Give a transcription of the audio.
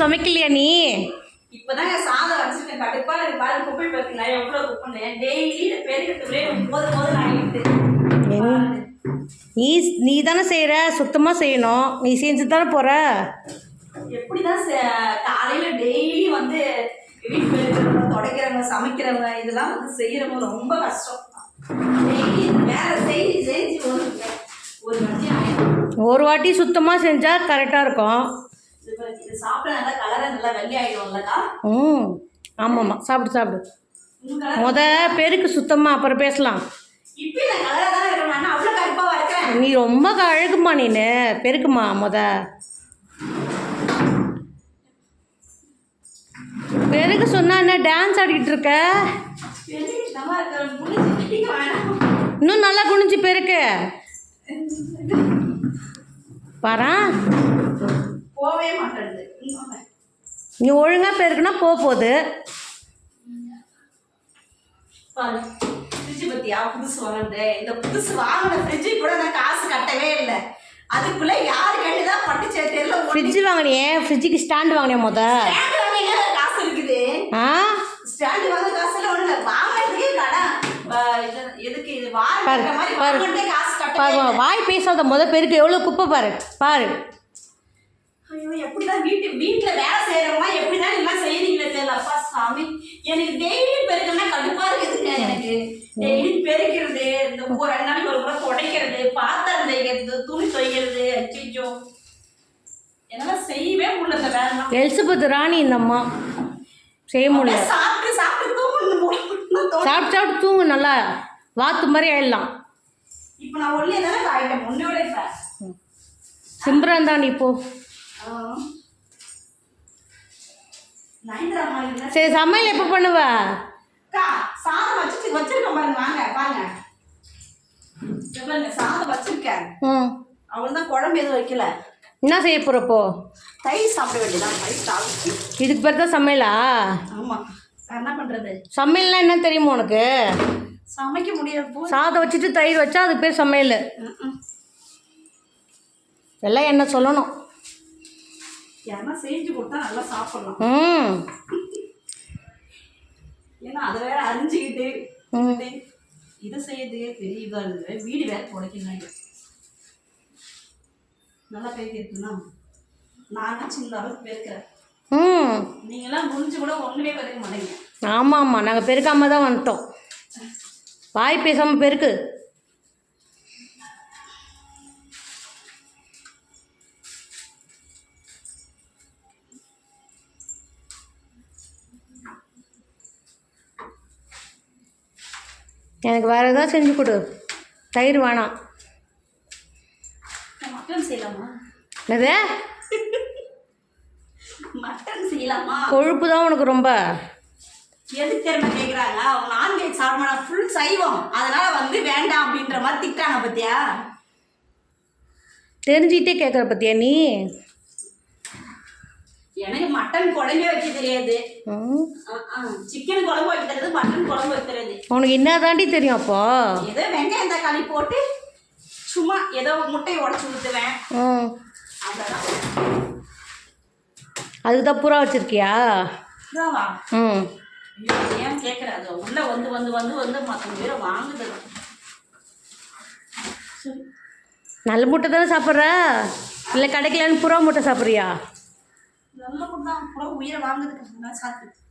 சமைக்கலையா நீ? சாதம் கடுப்பா இருக்கு. பார்த்தீங்களா டெய்லி போது போது நீ நீ தானே செய்கிற சுத்தமாக செய்யணும். நீ செஞ்சு தானே போகிற காலையில டெய்லி வந்து வீட்டு துடைக்கிறவங்க சமைக்கிறவங்க இதெல்லாம் வந்து ரொம்ப கஷ்டம். டெய்லி வேலை செஞ்சு செஞ்சு ஒரு ஒரு வாட்டி சுத்தமாக செஞ்சால் கரெக்டாக இருக்கும். இது சாப்பிட நல்லா கலரா நல்லா வெள்ளை ஆயிடும்லக்கா ம் ஆமாம்மா. சாப்பிடு சாப்பிடு. முத பெருக்கு சுத்தமாக அப்புறம் பேசலாம். நீ ரொம்ப அழகுமா நீனு. பெருக்குமா முத. பெருக்கு சொன்னா என்ன டான்ஸ் ஆடிக்கிட்டு இருக்க? இன்னும் நல்லா குனிஞ்சு பெருக்கு. பாரா. போவே இன்னொன்னு. நீ ஒழுங்காக பெருக்குனா போக போகுது பாரு ஃப்ரிட்ஜ் பத்தியா? புதுசு வாங்கினது. இந்த புதுசு வாங்கின ஃப்ரிட்ஜு கூட நான் காசு கட்டவே இல்லை. அதுக்குள்ள யாரு கையில தான் பட்டு சேட்டையில ஃப்ரிட்ஜு வாங்கினியே ஃப்ரிட்ஜுக்கு ஸ்டாண்டு வாங்கினியா முத? ஸ்டாண்டு வாங்கினா காசு இருக்குது. ஆ? ஸ்டாண்டு வாங்க காசு இல்லை ஒண்ணு வாங்குறதுக்கே கடை. வ- இது- எதுக்கு இது பாரு, மாதிரி பாரு. வாங்கினதே காசு கட்டவே பாரு. வாய் பேசாத முத பெருக்கு எவ்வளோ குப்பை பாரு பாரு. எப்படிதான் வீட்டு வீட்டுல வேலை செய்யறவங்க எப்படிதான் எல்லாம் செய்யறீங்களே தெரியல அப்பா சாமி எனக்கு டெய்லி பெருக்கணும்னா கடுப்பா இருக்குதுங்க எனக்கு. டெய்லி பெருக்கிறது இந்த ரெண்டு நாளைக்கு ஒரு முறை துடைக்கிறது பாத்திரம் தைக்கிறது துணி துவைக்கிறது அச்சிச்சோ என்னால செய்யவே முடியல இந்த வேலைலாம். எலிசபெத் ராணி இந்த அம்மா. செய்ய முடியல. சாப்பிட்டு சாப்பிட்டு தூங்கணும். சாப்பிட்டு சாப்பிட்டு தூங்கு நல்லா வாத்து மாதிரி ஆயிடலாம். இப்ப நான் ஒல்லியா தானே ஆயிட்டேன் முன்னோட இப்ப சிம்ரன் தான் நீ சரி சமையல் எப்போ பண்ணுவ? சாதம் வச்சுட்டு வச்சிருக்கேன் பாருங்க வாங்க பாருங்க சாதம் வச்சிருக்கேன். ம். அவள் தான் குழம்பு எதுவும் வைக்கல. என்ன செய்ய போகிறப்போ தயிர் சாப்பிட வேண்டியதான் தயிர் சாப்பிட்டு இதுக்கு பேர் தான் சமையலா? ஆமாம் என்ன பண்ணுறது சமையல்னா என்ன தெரியுமா உனக்கு? சமைக்க முடியாது சாதம் வச்சுட்டு தயிர் வச்சா அது பேர் சமையல். எல்லாம் என்ன சொல்லணும்? யாருன்னா செஞ்சு கொடுத்தா நல்லா சாப்பிடலாம். ஏன்னா அதை வேற அரிஞ்சுக்கிட்டு ம். இது- செய்யறதுக்கே பெரிய இதாக இருக்குது. வீடு வேற துடைக்கணும் நல்லா பெருக்கிருக்குன்னா நான் சின்ன அளவுக்கு பெருக்கிறேன் ம். நீங்களாம் முடிஞ்சு கூட ஒன்றுமே பெருக்க மாட்டீங்க. ஆமாம் ஆமாம் நாங்கள் பெருக்காம தான் வந்துட்டோம். வாய் பேசாமல் பெருக்கு எனக்கு வேறு ஏதாவது செஞ்சு கொடு. தயிர் வேணாம். என்னது? மட்டன் செய்யலாமா? கொழுப்பு தான் உனக்கு ரொம்ப. எதுக்கு தெரியுமா கேட்குறாங்க அவங்க நான்வெஜ் சாப்பிட ஃபுல் சைவம். அதனால வந்து வேண்டாம் அப்படின்ற மாதிரி திட்டாங்க பத்தியா? தெரிஞ்சுக்கிட்டே கேட்குற பத்தியா நீ? எனக்கு மட்டன் குழம்பே வைக்க தெரியாது. சிக்கன் குழம்பு வைக்க தெரியாது மட்டன் குழம்பு வைக்க தெரியாது. உனக்கு என்ன தாண்டி தெரியும் அப்போ? ஏதோ வெங்காயம் தக்காளி போட்டு சும்மா ஏதோ முட்டையை உடச்சி ஊற்றுவேன் ம் அவ்வளோதான் அதுக்கு தான் புறா வச்சிருக்கியா? புறாவா? ம் ஏன் கேட்குற அது உள்ள வந்து வந்து வந்து வந்து மற்ற பேரை வாங்குது. சரி. நல்ல முட்டை தானே சாப்பிட்ற? இல்லை கிடைக்கலன்னு புறா முட்டை சாப்பிட்றியா? நல்ல தான் புறா உயிரை வாங்குறதுக்கு சாப்பிட்டு